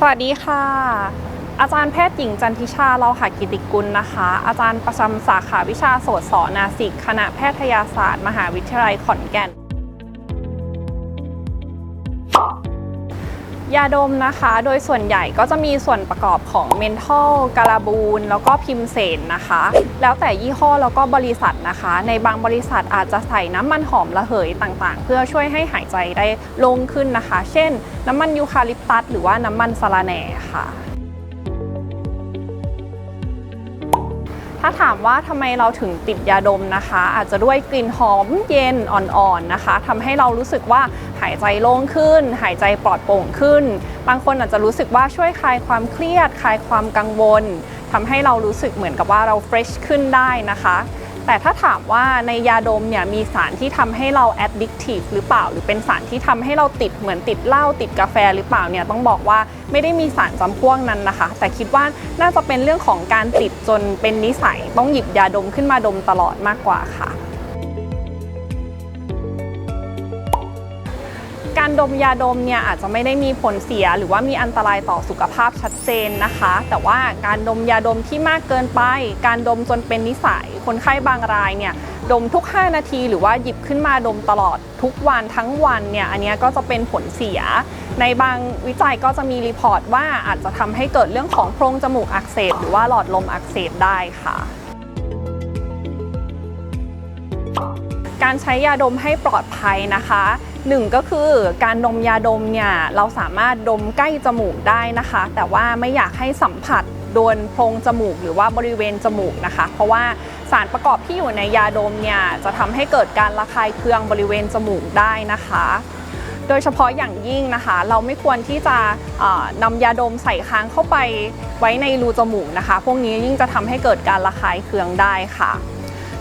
สวัสดีค่ะ อาจารย์แพทย์หญิงจันทิชาเราหากิติกุลนะคะ อาจารย์ประจำสาขาวิชาโสตศนาสิก คณะแพทยศาสตร์ มหาวิทยาลัยขอนแก่น ยาดมนะคะ โดยส่วนใหญ่ก็จะมีส่วนประกอบของเมนทอลกาลาบูน แล้วก็พิมเสนนะคะ แล้วแต่ยี่ห้อแล้วก็บริษัทนะคะ ในบางบริษัทอาจจะใส่น้ำมันหอมระเหยต่างๆ เพื่อช่วยให้หายใจได้ลงขึ้นนะคะ เช่น น้ำมันยูคาลิปตัสหรือว่าน้ำมันสาลาแหน่ค่ะาถามว่าทำไมเราถึงติดยาดมนะคะ อาจจะด้วยกลิ่นหอมเย็นอ่อนๆนะคะทำให้เรารู้สึกว่าหายใจโล่งขึ้น หายใจปลอดโปร่งขึ้น บางคนอาจจะรู้สึกว่าช่วยคลายความเครียด คลายความกังวลทำให้เรารู้สึกเหมือนกับว่าเราเฟรชขึ้นได้นะคะ แต่ถ้าถามว่าในยาดมเนี่ยมีสารที่ทำให้เรา addictive หรือเปล่า หรือเป็นสารที่ทำให้เราติดเหมือนติดเหล้าติดกาแฟหรือเปล่าเนี่ยต้องบอกว่าไม่ได้มีสารจำพวกนั้นนะคะ แต่คิดว่าน่าจะเป็นเรื่องของการติดจนเป็นนิสัย ต้องหยิบยาดมขึ้นมาดมตลอดมากกว่าค่ะ การดมยาดมเนี่ยอาจจะไม่ได้มีผลเสีย หรือว่ามีอันตรายต่อสุขภาพชัดเจนนะคะ แต่ว่าการดมยาดมที่มากเกินไป การดมจนเป็นนิสัย คนไข้บางรายเนี่ยดมทุก 5 นาทีหรือว่าหยิบขึ้นมาดมตลอดทุกวันทั้งวันเนี่ยอันนี้ก็จะเป็นผลเสีย ในบางวิจัยก็จะมีรีพอร์ตว่าอาจจะทำให้เกิดเรื่องของโพรงจมูกอักเสบหรือว่าหลอดลมอักเสบได้ค่ะ การใช้ยาดมให้ปลอดภัยนะคะหนึ่งก็คือการดมยาดมเนี่ยเราสามารถดมใกล้จมูกได้นะคะ แต่ว่าไม่อยากให้สัมผัสโดนโพรงจมูกหรือว่าบริเวณจมูกนะคะ เพราะว่าสารประกอบที่อยู่ในยาดมเนี่ยจะทำให้เกิดการระคายเคืองบริเวณจมูกได้นะคะ โดยเฉพาะอย่างยิ่งนะคะ เราไม่ควรที่จะเอ่อนำยาดมใส่ค้างเข้าไปไว้ในรูจมูกนะคะ พวกนี้ยิ่งจะทำให้เกิดการระคายเคืองได้ค่ะ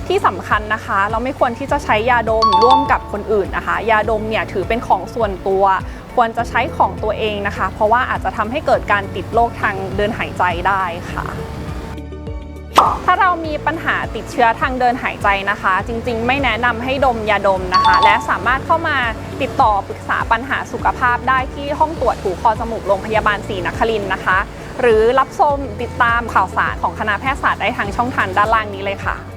ที่สำคัญนะคะ เราไม่ควรที่จะใช้ยาดมร่วมกับคนอื่นนะคะ ยาดมเนี่ยถือเป็นของส่วนตัว ควรจะใช้ของตัวเองนะคะ เพราะว่าอาจจะทำให้เกิดการติดโรคทางเดินหายใจได้ค่ะ ถ้าเรามีปัญหาติดเชื้อทางเดินหายใจนะคะ จริงๆ ไม่แนะนำให้ดมยาดมนะคะ และสามารถเข้ามาติดต่อปรึกษาปัญหาสุขภาพได้ที่ห้องตรวจหูคอจมูกโรงพยาบาลศรีนครินนะคะ หรือรับชมติดตามข่าวสารของคณะแพทยศาสตร์ได้ทางช่องทางด้านล่างนี้เลยค่ะ